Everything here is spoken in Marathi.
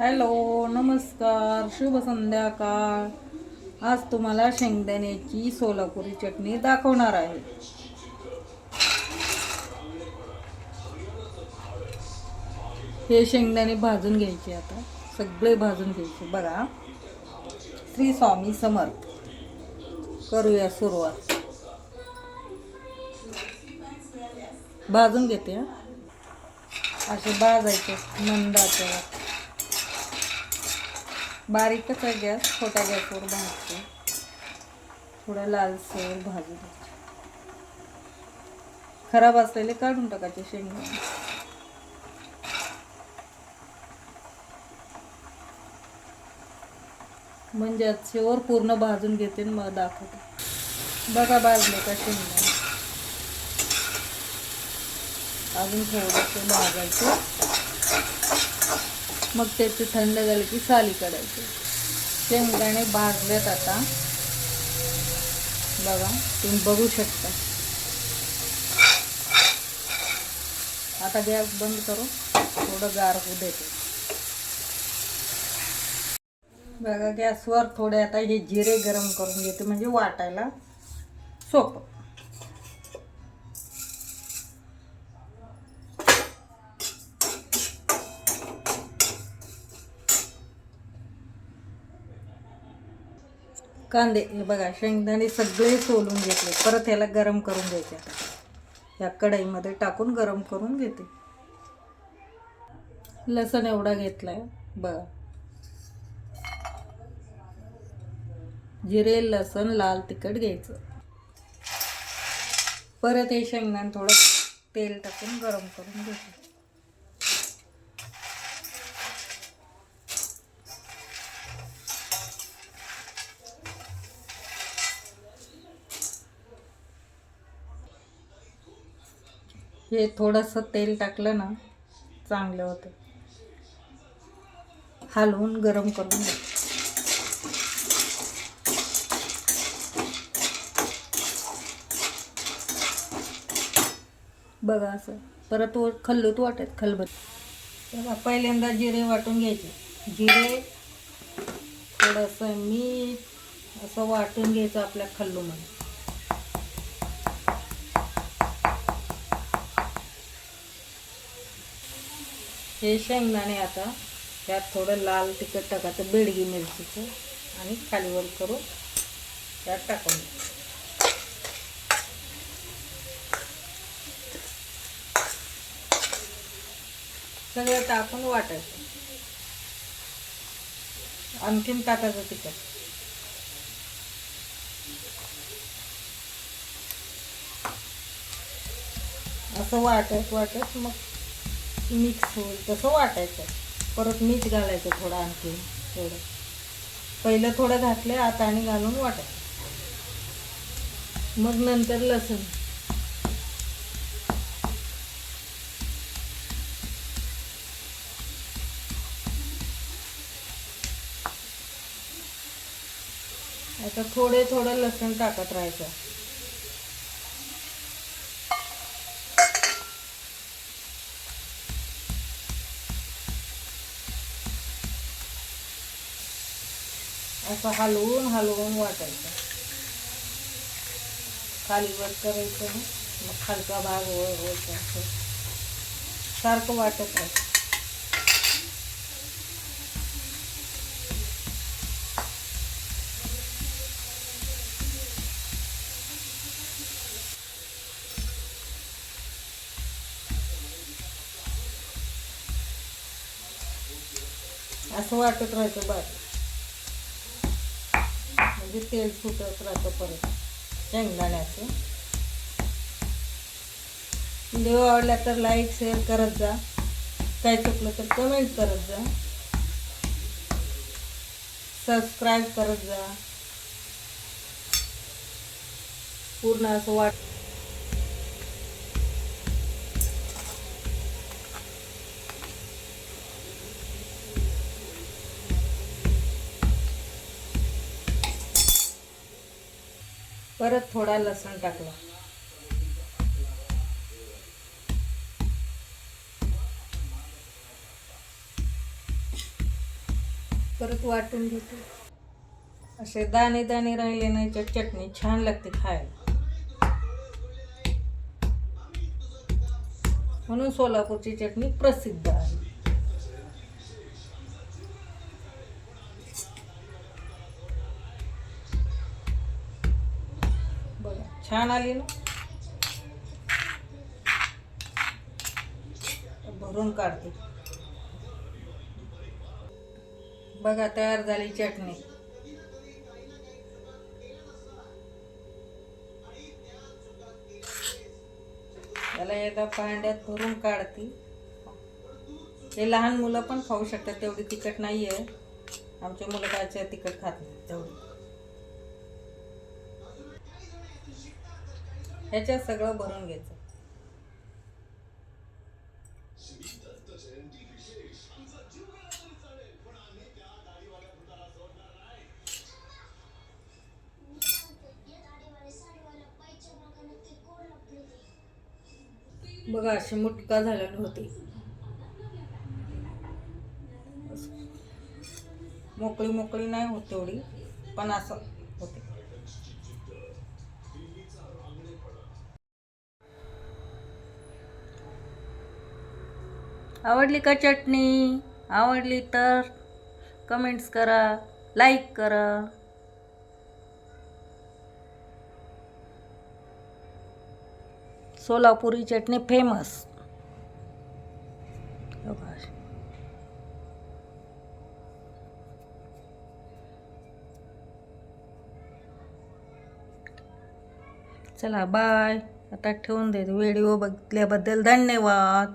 हॅलो नमस्कार शुभ संध्याकाळ. आज तुम्हाला शेंगदाण्याची सोलापुरी चटणी दाखवणार आहे. हे शेंगदाणे भाजून घ्यायचे आता. सगळे भाजून घ्यायचे. बघा. श्री स्वामी समर्थ. करूया सुरुवात. भाजून घेते असे भाजायचे मंदाच्या बारीकच आहे गॅस छोट्या गॅसवर भाजते. थोडं लालसर भाजू द्यायचे. खराब असलेले काढून टाकायचे शेंगदाणे म्हणजे आजच्यावर पूर्ण भाजून घेते आणि मग दाखवते. बघा भाजले का शेंगदाणे अजून थोडंसं भाजायचं. मग त्याचे थंड झालं की साली काढायचे. शेंगदाणे भाजलेत आता. बघा तुम्ही बघू शकता. आता गॅस बंद करू. थोडं गार होऊ देते. बघा गॅसवर थोडे आता हे जिरे गरम करून घेते म्हणजे वाटायला सोपं. कांदे हे बघा शेंगदाणे सगळे सोलून घेतले. परत ह्याला गरम करून घ्यायचे. आता या कढईमध्ये टाकून गरम करून घेते. लसण एवढा घेतला आहे बघा. जिरे लसण लाल तिखट घ्यायचं. परत हे शेंगदाणे थोडं तेल टाकून गरम करून घ्यायचं हे थोडंसं तेल टाकलं ना चांगलं होतं. हलवून गरम करून घ्या. बघा असं. परत व खल्लूत वाटत खलबत. तेव्हा पहिल्यांदा जिरे वाटून घ्यायचे. जिरे थोडंसं मीठ असं वाटून घ्यायचं आपल्या खल्लूमध्ये. हे शेंगदाणे आता त्यात थोडं लाल तिखट टाकायचं बेडगी मिरचीचं आणि खालीवर करून त्यात टाकून सगळं टाकून वाटायचं. आणखीन टाकायचं तिखट. असं वाटत वाटत मग मिक्स होईल तसं वाटायचं. परत मीठ घालायचं थोडं आणखी थोडं पहिलं थोडं घातलं आता आणि घालून वाटायचं. मग नंतर लसूण. आता थोडे थोडं लसूण टाकत राहायचं. असं हलवून हलवून वाटायचं. खाली वर करायचं मग खालचा भाग वर वर असं सारखं वाटत राहायचं असं वाटत राहायचं बस म्हणजे तेल फुटत राहतं परत. शेंगदाण्याचं. म्हणजे व्हिडिओ आवडला तर लाईक शेअर करत जा. काय चुकलं तर कमेंट करत जा. सबस्क्राईब करत जा. पूर्ण असं वाट परत थोडा लसूण टाकला. परत वाटून घेते. असे दाणे दाणे राहिले नाही तर चटणी छान लागते खायला. म्हणून सोलापूरची चटणी प्रसिद्ध आहे. छान आली ना. भरून काढते. बघा तयार झाली चटणी. त्याला एकदा भांड्यात भरून काढते. हे लहान मुलं पण खाऊ शकतात तेवढी तिखट नाही आहे आमचे मुलं कायच्या तिखट खात नाही तेवढी. ह्याच्यात सगळं भरून घ्यायचं. बघा अशी मुटका झालेली होती. मोकळी मोकळी नाही होत तेवढी पण असं आवडली का चटणी? आवडली तर कमेंट्स करा लाईक करा. सोलापुरी चटणी फेमस हो चला बाय आता ठेवून देत व्हिडिओ बघितल्याबद्दल धन्यवाद.